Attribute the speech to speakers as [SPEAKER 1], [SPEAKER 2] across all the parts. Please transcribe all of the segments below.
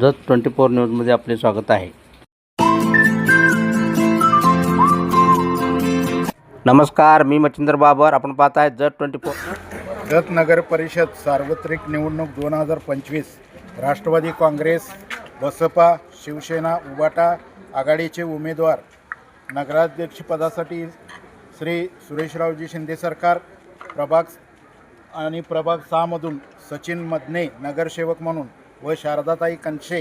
[SPEAKER 1] Jat twenty four न्यूजमध्ये आपले स्वागत आहे. नमस्कार मी मच्छिंद्र बाबर. आपण पाहत आहे जत ट्वेंटी फोर
[SPEAKER 2] जत नगर परिषद सार्वत्रिक निवडणूक दोन हजार पंचवीस. राष्ट्रवादी काँग्रेस बसपा शिवसेना उबाटा आघाडीचे उमेदवार. नगराध्यक्षपदासाठी श्री सुरेशरावजी शिंदे सरकार प्रभाग आणि प्रभाग सहामधून सचिन मदने नगरसेवक म्हणून. व शारदाताई कनशे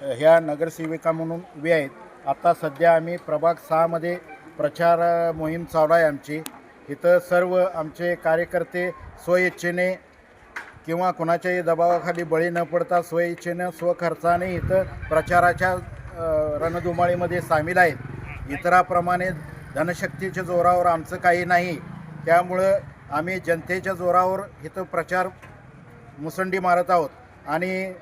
[SPEAKER 2] ह्या नगरसेविका म्हणून उभी आहेत. आता सध्या आम्ही प्रभाग सहामध्ये प्रचार मोहीम चालू आहे आमची. इथं सर्व आमचे कार्यकर्ते स्वइच्छेने किंवा कुणाच्याही दबावाखाली बळी न पडता स्वइच्छेनं स्वखर्चाने इथं प्रचाराच्या रणधुमाळीमध्ये सामील आहेत. इतराप्रमाणे धनशक्तीच्या जोरावर आमचं काही नाही. त्यामुळं आम्ही जनतेच्या जोरावर इथं प्रचार मुसंडी मारत आहोत. आणि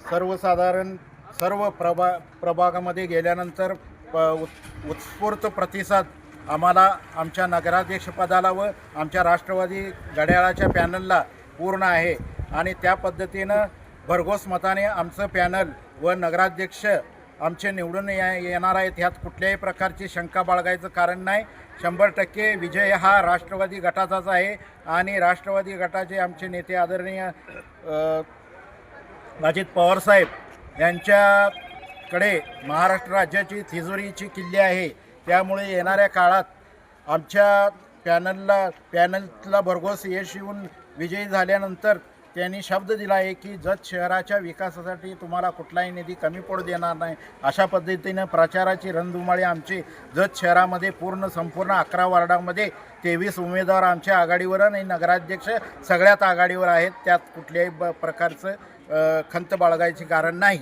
[SPEAKER 2] सर्वसाधारण सर्व प्रभा प्रभागामध्ये गेल्यानंतर प उत् उत्स्फूर्त प्रतिसाद आम्हाला आमच्या नगराध्यक्षपदाला व आमच्या राष्ट्रवादी घड्याळाच्या पॅनलला पूर्ण आहे. आणि त्या पद्धतीनं भरघोस मताने आमचं पॅनल व नगराध्यक्ष आमचे निवडून येणार आहेत ह्यात कुठल्याही प्रकारची शंका बाळगायचं कारण नाही. शंभर टक्के विजय हा राष्ट्रवादी गटाचाच आहे. आणि राष्ट्रवादी गटाचे आमचे नेते आदरणीय अजित पवारसाहेब यांच्याकडे महाराष्ट्र राज्याची तिजोरीची किल्ली आहे. त्यामुळे येणाऱ्या काळात आमच्या पॅनलला पॅनलला भरघोस यश येऊन विजयी झाल्यानंतर त्यांनी शब्द दिला आहे की जत शहराच्या विकासासाठी तुम्हाला कुठलाही निधी कमी पडू देणार नाही. अशा पद्धतीनं प्रचाराची रणधुमाळी आमची जत शहरामध्ये पूर्ण संपूर्ण अकरा वार्डामध्ये तेवीस उमेदवार आमच्या आघाडीवर आणि नगराध्यक्ष सगळ्यात आघाडीवर आहेत. त्यात कुठल्याही ब प्रकारचं खंत बाळगायचे कारण नाही.